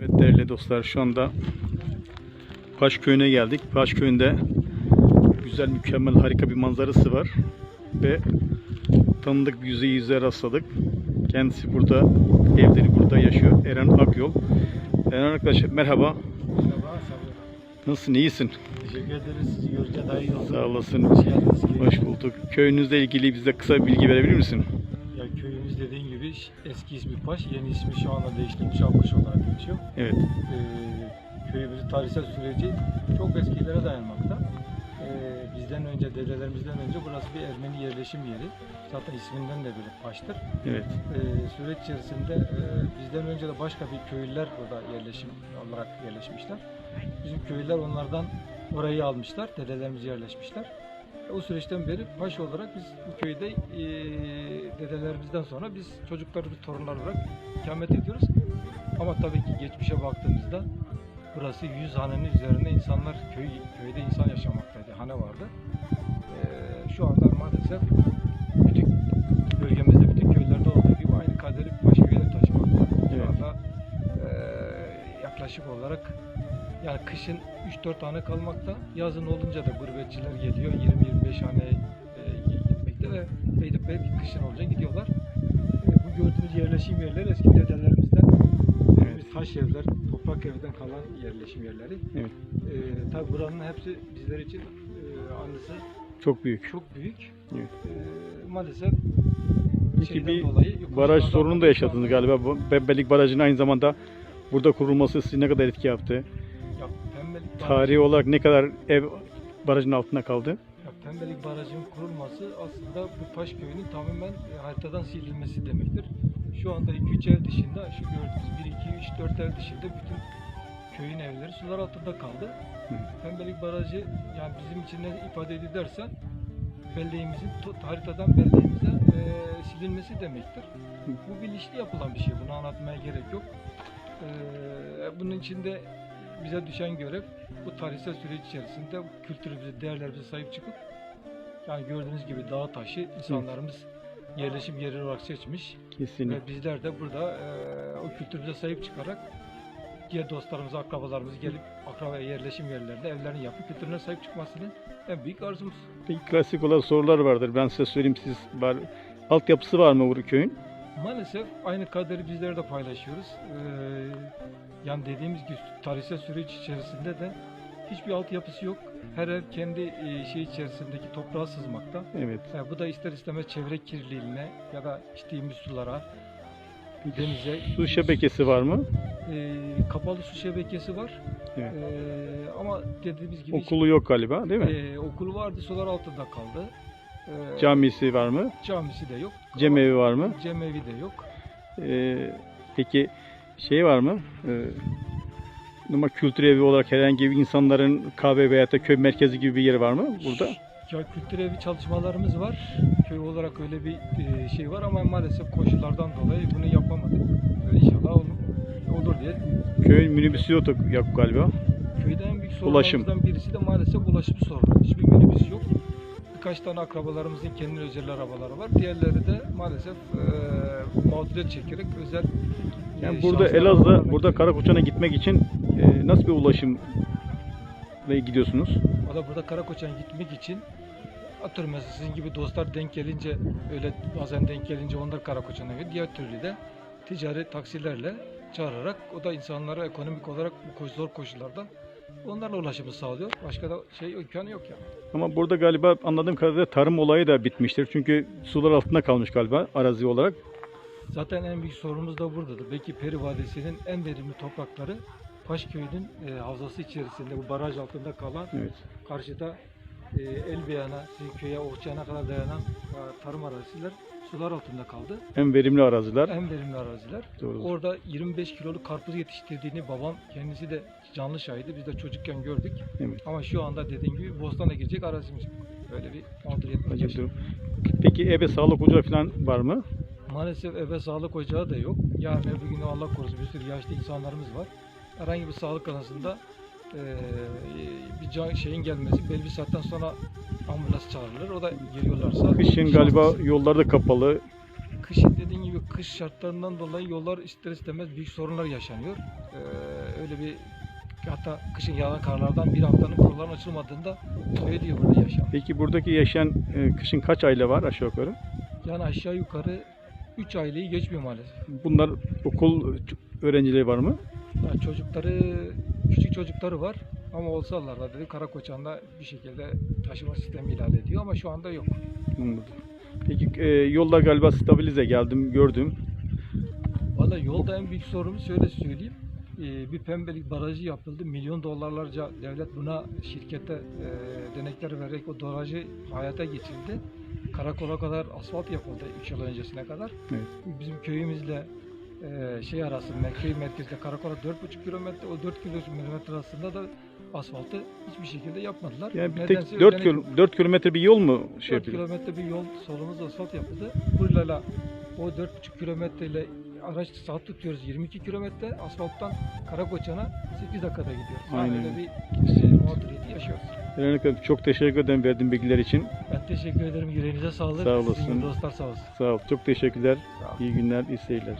Evet değerli dostlar şu anda Paş köyüne geldik. Paş köyünde güzel, mükemmel, harika bir manzarası var. Ve tanıdık bir yüze yüze rastladık. Kendisi burada, evleri burada yaşıyor. Eren Akyol. Eren arkadaş merhaba. Merhaba. Nasılsın, iyisin? Teşekkür ederiz. Sizi görünce daha iyi olduk. Sağ olasın. Hoş bulduk. Köyünüzle ilgili bize kısa bir bilgi verebilir misin? Ya köyümüz dediğin gibi eski ismi Paş, yeni ismi şu anda değiştirilmiş Akbaş olarak geçiyor. Evet. Ee, köyümüzün tarihsel süreci çok eskilere dayanmakta. Ee, bizden önce, dedelerimizden önce burası bir Ermeni yerleşim yeri. Zaten isminden de biri Paş'tır. Evet. Ee, süreç içerisinde e, bizden önce de başka bir köylüler burada yerleşim olarak yerleşmişler. Bizim köylüler onlardan orayı almışlar, dedelerimiz yerleşmişler. E, O süreçten beri paş olarak biz bu köyde e, dedelerimizden sonra biz çocuklarımız, torunlar olarak ikamet ediyoruz. Ama tabii ki geçmişe baktığımızda burası 100 hanenin üzerinde insanlar, köy, köyde insan yaşamaktaydı, hane vardı. E, şu anda maalesef bütün bölgemizde, bütün köylerde olduğu gibi aynı kaderi Paşköy'e taşımakta. Şu anda e, yaklaşık olarak yani kışın 3-4 tane kalmakta, yazın olunca da gurbetçiler geliyor 20-25 hane e, gitmekte ve Beylik belki kışın olunca gidiyorlar. E, bu gördüğünüz yerleşim yerleri eski dedelerimizden Evet. biz taş evler, toprak evden kalan yerleşim yerleri. Evet. E, tabi buranın hepsi bizler için e, anısı Çok büyük. çok büyük. Evet. E, maalesef Peki bir dolayı baraj sorunu da yaşadınız galiba. Bu Bebbelik Barajı'nın aynı zamanda burada kurulması sizi ne kadar etki yaptı? Pembelik Barajı- Tarihi olarak ne kadar ev barajın altında kaldı? Ya Pembelik Barajı'nın kurulması aslında bu Paş Köyü'nün tamamen e, haritadan silinmesi demektir. Şu anda 2-3 ev dışında, şu gördüğünüz 1, 2, 3, 4 ev dışında bütün köyün evleri sular altında kaldı. Hı. Pembelik Barajı yani bizim için ne ifade ederse belleğimizin haritadan belleğimize e, silinmesi demektir. Bu bilinçli yapılan bir şey. Bunu anlatmaya gerek yok. E, bunun içinde bize düşen görev bu tarihsel süreç içerisinde kültürümüze, değerlerimize sahip çıkıp yani gördüğünüz gibi dağ taşı insanlarımız yerleşim yeri olarak seçmiş Kesinlikle. ve bizler de burada e, o kültürümüze sahip çıkarak diğer dostlarımız, akrabalarımız gelip akraba yerleşim yerlerinde evlerini yapıp kültürüne sahip çıkmasını en büyük arzumuz. Peki klasik olan sorular vardır. Ben size söyleyeyim siz var. Altyapısı var mı bu köyün? Maalesef aynı kaderi bizler de paylaşıyoruz. Ee, yani dediğimiz gibi tarihsel süreç içerisinde de hiçbir altyapısı yok. Her ev kendi e, şey içerisindeki toprağa sızmakta. Evet. Yani bu da ister istemez çevre kirliliğine ya da içtiğimiz sulara, denize, Su şebekesi var mı? e, kapalı su şebekesi var. Evet. E, ama dediğimiz gibi Okulu yok galiba değil mi? e, okulu vardı, sular altında kaldı. E, Camisi var mı? camisi de yok. Cemevi var mı? Cemevi de yok. Ee, peki şey var mı? Ee, ama kültür evi olarak herhangi bir insanların kahve veya da köy merkezi gibi bir yer var mı burada? Ya kültür evi çalışmalarımız var. Köy olarak öyle bir e, şey var ama maalesef koşullardan dolayı bunu yapamadık. İnşallah olur, olur diye. Köyün minibüsü yok, galiba. Köyde en büyük Ulaşım. sorunlarımızdan birisi de maalesef ulaşım sorunu. Hiçbir minibüs yok. Birkaç tane akrabalarımızın kendi özel arabaları var. Diğerleri de maalesef e, mağduriyet çekerek özel e, Yani burada şahıslar Elazığ, burada. Karakoçan'a gitmek için e, nasıl bir ulaşımla gidiyorsunuz? Valla burada Karakoçan gitmek için atıyorum mesela sizin gibi dostlar denk gelince öyle bazen denk gelince onlar Karakoçan'a gidiyor. Diğer türlü de ticari taksilerle çağırarak o da insanlara ekonomik olarak bu zor koşullarda onlarla ulaşımı sağlıyor. Başka da şey imkanı yok yani. Ama burada galiba anladığım kadarıyla tarım olayı da bitmiştir. Çünkü sular altında kalmış galiba arazi olarak. Zaten en büyük sorunumuz da buradadır. Belki Peri Vadisi'nin en verimli toprakları Paşköy'ün e, havzası içerisinde bu baraj altında kalan Evet. karşıda e, Elbeyan'a, köye, Ohçan'a kadar dayanan e, tarım araziler sular altında kaldı. En verimli araziler. En verimli araziler. Doğru. Orada 25 kiloluk karpuz yetiştirdiğini babam kendisi de canlı şahidi. Biz de çocukken gördük. Evet. Ama şu anda dediğim gibi bostana girecek arazimiz. Böyle bir mağduriyet var. Acı durum. Peki ebe sağlık ocağı falan var mı? Maalesef eve sağlık ocağı da yok. Yarın öbür gün Allah korusun bir sürü yaşlı insanlarımız var. Herhangi bir sağlık arasında eee, bir can, şeyin gelmesi belli bir saatten sonra ambulans çağrılır. O da geliyorlarsa Kışın galiba yollarda kapalı. kışın dediğin gibi kış şartlarından dolayı yollar ister istemez büyük sorunlar yaşanıyor. Ee, öyle bir hatta kışın yağan karlardan bir haftanın yolların açılmadığında söylüyor burada yaşam. Peki buradaki yaşayan e, kışın kaç aile var aşağı yukarı? Yani aşağı yukarı 3 aileyi geçmiyor maalesef. Bunlar okul öğrencileri var mı? Yani çocukları, küçük çocukları var ama olsalar da dedi Karakoçan'da bir şekilde taşıma sistemi ilan ediyor ama şu anda yok. Anladım. Peki e, yollar galiba stabilize geldim gördüm. Valla yolda en büyük sorunumuz şöyle söyleyeyim. Ee, bir pembelik barajı yapıldı. Milyon dolarlarca devlet buna şirkete e, denekler vererek o barajı hayata geçirdi. Karakola kadar asfalt yapıldı 3 yıl öncesine kadar. Evet. Bizim köyümüzle e, şey arası, köy merkezle karakola 4,5 kilometre, o 4 kilometre arasında da asfaltı hiçbir şekilde yapmadılar. Yani bir tek 4, ödenek- kilo, 4 kilometre bir yol mu şey 4 yapıyor? kilometre bir yol solumuzda asfalt yapıldı. Burayla o 4,5 kilometre ile araç saat tutuyoruz 22 kilometre asfalttan Karakoçan'a 8 dakikada gidiyoruz. Yani Aynen. öyle bir şey, mağduriyeti yaşıyoruz. Hanım, çok teşekkür ederim verdiğin bilgiler için. Ben teşekkür ederim. Yüreğinize sağlık. Sağ olasın. Sizin dostlar sağ olsun. Sağ ol. Çok teşekkürler. Sağ olun. İyi günler, iyi seyirler.